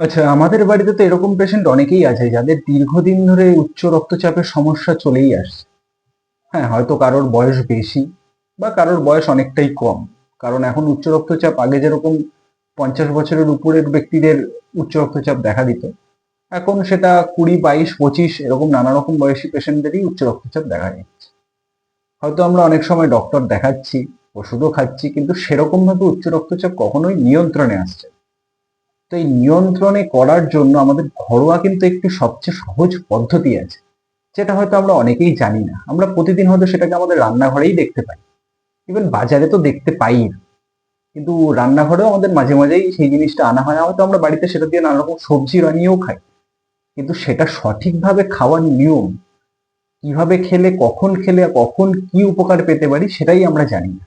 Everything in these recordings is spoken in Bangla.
আচ্ছা আমাদের বাড়িতে তো এরকম পেশেন্ট অনেকেই আছে যাদের দীর্ঘদিন ধরে উচ্চ রক্তচাপের সমস্যা চলেই আসছে। হ্যাঁ হয়তো কারোর বয়স বেশি বা কারোর বয়স অনেকটাই কম। কারণ এখন উচ্চ রক্তচাপ আগে যেরকম পঞ্চাশ বছরের উপরের ব্যক্তিদের উচ্চ রক্তচাপ দেখা দিত, এখন সেটা কুড়ি, বাইশ, পঁচিশ এরকম নানা রকম বয়সী পেশেন্টদেরই উচ্চ রক্তচাপ দেখা যাচ্ছে। হয়তো আমরা অনেক সময় ডক্টর দেখাচ্ছি, ওষুধও খাচ্ছি, কিন্তু সেরকমভাবে উচ্চ রক্তচাপ কখনোই নিয়ন্ত্রণে আসছে। তো এই নিয়ন্ত্রণে করার জন্য আমাদের ঘরোয়া কিন্তু একটি সবচেয়ে সহজ পদ্ধতি আছে। যেটা হয়তো আমরা অনেকেই জানি না। আমরা প্রতিদিন হয়তো সেটাকে আমাদের রান্নাঘরেই দেখতে পাই। ইভেন বাজারে তো দেখতে পাই না। কিন্তু রান্নাঘরেও আমাদের মাঝে মাঝেই সেই জিনিসটা আনা হয়। হয়তো আমরা বাড়িতে সেটা দিয়ে নানা রকম সবজি বানিয়েও খাই। কিন্তু সেটা সঠিকভাবে খাওয়ার নিয়ম, কীভাবে খেলে, কখন খেলে কখন কি উপকার পেতে পারি, সেটাই আমরা জানি না।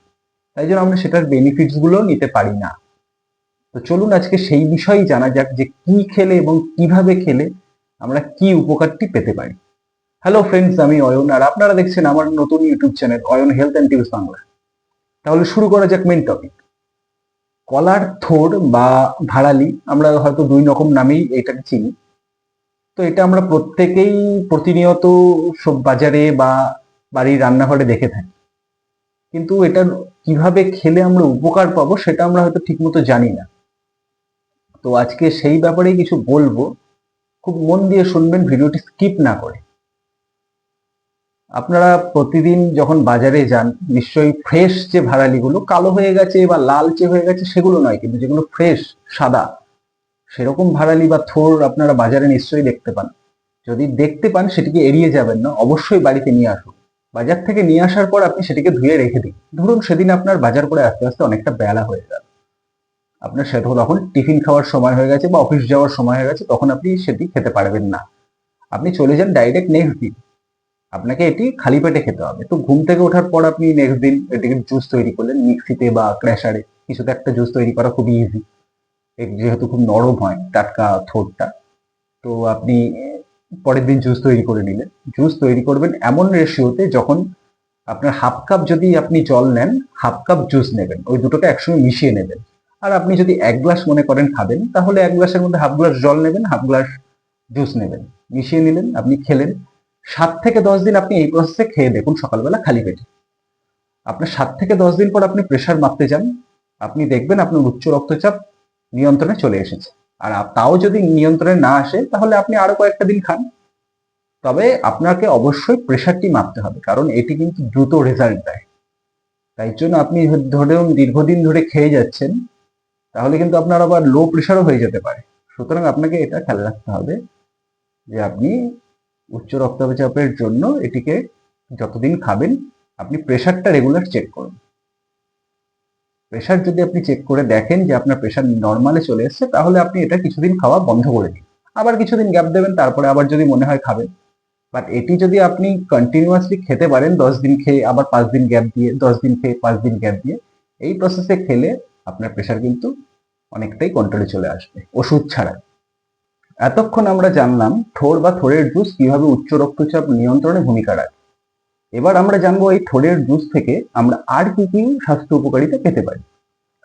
তাই জন্য আমরা সেটার বেনিফিটসগুলো নিতে পারি না। তো চলুন আজকে সেই বিষয়ই জানা যাক যে কি খেলে এবং কীভাবে খেলে আমরা কি উপকারটি পেতে পারি। হ্যালো ফ্রেন্ডস আমি অয়ন আর আপনারা দেখছেন আমার নতুন YouTube channel Ayan health and tips Bangla তাহলে শুরু করা যাক মেন টপিক কলার থোর বা ভাড়ালি আমরা হয়তো দুই রকম নামেই এটাকে চিনি। তো এটা আমরা প্রত্যেকেই প্রতিনিয়ত সব বাজারে বা বাড়ির রান্নাঘরে দেখে থাকি। কিন্তু এটা কীভাবে খেলে আমরা উপকার পাবো সেটা আমরা হয়তো ঠিকমতো জানি না। তো আজকে সেই ব্যাপারে কিছু বলব। খুব মন দিয়ে শুনবেন, ভিডিওটি স্কিপ না করে। আপনারা প্রতিদিন যখন বাজারে যান, নিশ্চয়ই ফ্রেশ যে ভাড়ালিগুলো, কালো হয়ে গেছে বা লালচে হয়ে গেছে সেগুলো নয়, কিন্তু যেগুলো ফ্রেশ সাদা, সেরকম ভাড়ালি বা থোর আপনারা বাজারে নিশ্চয়ই দেখতে পান। যদি দেখতে পান, সেটিকে এড়িয়ে যাবেন না, অবশ্যই বাড়িতে নিয়ে আসুন। বাজার থেকে নিয়ে আসার পর আপনি সেটিকে ধুয়ে রেখে দিন। ধরুন, সেদিন আপনার বাজার করে আস্তে আস্তে অনেকটা বেলা হয়ে গেল। আপনার সেটা তখন টিফিন খাওয়ার সময় হয়ে গেছে বা অফিস যাওয়ার সময় হয়ে গেছে, তখন আপনি সেটি খেতে পারবেন না। আপনি চলে যান ডাইরেক্ট নেক্সট দিন। আপনাকে এটি খালি পেটে খেতে হবে। তো ঘুম থেকে ওঠার পর আপনি নেক্সট দিন এটিকে জুস তৈরি করলেন, মিক্সিতে বা ক্র্যাশারে কিছুতে একটা জুস তৈরি করা খুবই ইজি যেহেতু খুব নরম হয়, টাটকা থোটটা তো আপনি পরের দিন জুস তৈরি করে নিলেন। জুস তৈরি করবেন এমন রেশিওতে যখন আপনার হাফ কাপ যদি আপনি জল নেন হাফ কাপ জুস নেবেন। ওই দুটোকে একসঙ্গে মিশিয়ে নেবেন। আর আপনি যদি এক গ্লাস মনে করেন খাবেন, তাহলে এক গ্লাসের মধ্যে হাফ গ্লাস জল নেবেন, হাফ গ্লাস জুস নেবেন, মিশিয়ে নিলেন আপনি খেলেন। সাত থেকে দশ দিন আপনি এই প্রসেসে খেয়ে দেখুন সকালবেলা খালি পেটে। আপনার সাত থেকে দশ দিন পর আপনি প্রেশার মাপতে যান, আপনি দেখবেন আপনার উচ্চ রক্তচাপ নিয়ন্ত্রণে চলে এসেছে। আর তাও যদি নিয়ন্ত্রণে না আসে, তাহলে আপনি আরও কয়েকটা দিন খান। তবে আপনাকে অবশ্যই প্রেশারটি মাপতে হবে, কারণ এটি কিন্তু দ্রুত রেজাল্ট দেয়। তাই জন্য আপনি ধরুন দীর্ঘদিন ধরে খেয়ে যাচ্ছেন তাহলে কিন্তু আপনার আবার লো প্রেশারও হয়ে যেতে পারে। সুতরাং আপনাকে এটা খেয়াল রাখতে হবে যে আপনি উচ্চ রক্তচাপের জন্য এটিকে যতদিন খাবেন, আপনি প্রেশারটা রেগুলার চেক করুন। প্রেশার যদি আপনি চেক করে দেখেন যে আপনার প্রেশার নর্মালে চলে এসেছে, তাহলে আপনি এটা কিছুদিন খাওয়া বন্ধ করে দিন। আবার কিছুদিন গ্যাপ দেবেন, তারপরে আবার যদি মনে হয় খাবেন। বাট এটি যদি আপনি কন্টিনিউয়াসলি খেতে পারেন, দশ দিন খেয়ে আবার পাঁচ দিন গ্যাপ দিয়ে, দশ দিন খেয়ে পাঁচ দিন গ্যাপ দিয়ে, এই প্রসেসে খেলে আপনার প্রেশার কিন্তু অনেকটাই কন্ট্রোলে চলে আসবে, ওষুধ ছাড়া। এতক্ষণ আমরা জানলাম থোর বা থোরের জুস কীভাবে উচ্চ রক্তচাপ নিয়ন্ত্রণে ভূমিকা রাখে। এবার আমরা জানব এই থোরের জুস থেকে আমরা আর কি কি স্বাস্থ্য উপকারিতা পেতে পারি।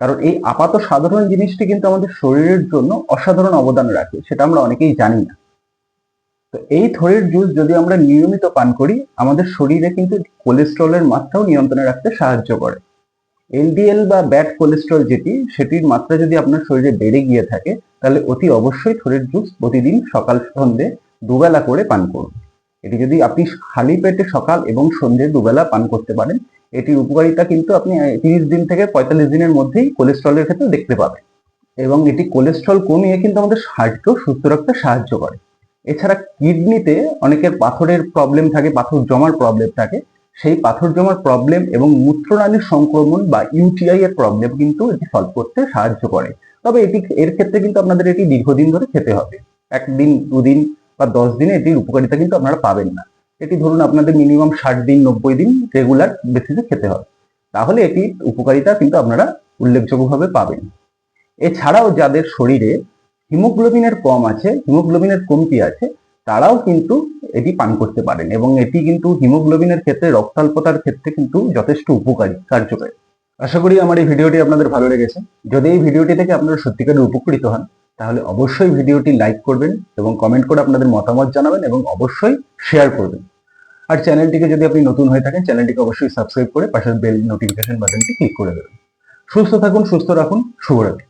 কারণ এই আপাত সাধারণ জিনিসটি কিন্তু আমাদের শরীরের জন্য অসাধারণ অবদান রাখে, সেটা আমরা অনেকেই জানি না। তো এই থোরের জুস যদি আমরা নিয়মিত পান করি, আমাদের শরীরে কিন্তু কোলেস্ট্রলের মাত্রাও নিয়ন্ত্রণে রাখতে সাহায্য করে। এলডিএল বা ব্যাড কোলেস্ট্রল যেটি, সেটির মাত্রা যদি আপনার শরীরে বেড়ে গিয়ে থাকে, তাহলে অতি অবশ্যই থোরের জুস প্রতিদিন সকাল সন্ধে দুবেলা করে পান করুন। এটি যদি আপনি খালি পেটে সকাল এবং সন্ধে দুবেলা পান করতে পারেন, এটির উপকারিতা কিন্তু আপনি তিরিশ দিন থেকে পঁয়তাল্লিশ দিনের মধ্যেই কোলেস্ট্রলের ক্ষেত্রে দেখতে পাবেন। এবং এটি কোলেস্ট্রল কমিয়ে কিন্তু আমাদের হার্টকেও সুস্থ রাখতে সাহায্য করে। এছাড়া কিডনিতে অনেকের পাথরের প্রবলেম থাকে, পাথর জমার প্রবলেম থাকে। সেই পাথর জমার প্রবলেম এবং মূত্রনালীর সংক্রমণ বা ইউটিআই এর প্রবলেম কিন্তু এটি সলভ করতে সাহায্য করে। তবে এটি, এর ক্ষেত্রে কিন্তু আপনাদের এটি দীর্ঘদিন ধরে খেতে হবে। একদিন, দুদিন বা দশ দিনে এটির উপকারিতা কিন্তু আপনারা পাবেন না। এটি ধরুন আপনাদের মিনিমাম ষাট দিন, নব্বই দিন রেগুলার বেসিসে খেতে হবে। তাহলে এটির উপকারিতা কিন্তু আপনারা উল্লেখযোগ্যভাবে পাবেন। এছাড়াও যাদের শরীরে হিমোগ্লোবিনের কম আছে হিমোগ্লোবিনের কমতি আছে, তারাও কিন্তু এটি পান করতে পারেন এবং এটি কিন্তু হিমোগ্লোবিনের ক্ষেত্রে রক্তাল্পতার ক্ষেত্রে কিন্তু যথেষ্ট উপকারী, কার্যকরী। আশা করি আমার এই ভিডিওটি আপনাদের ভালো লেগেছে। যদি এই ভিডিওটি থেকে আপনারা সত্যিকারের উপকৃত হন, তাহলে অবশ্যই ভিডিওটি লাইক করবেন এবং কমেন্ট করে আপনাদের মতামত জানাবেন এবং অবশ্যই শেয়ার করবেন। আর চ্যানেলটিকে যদি আপনি নতুন হয়ে থাকেন, চ্যানেলটিকে অবশ্যই সাবস্ক্রাইব করে পাশের বেল নোটিফিকেশন বাটনটি ক্লিক করে দেবেন। সুস্থ থাকুন, সুস্থ রাখুন, শুভরাত্রি।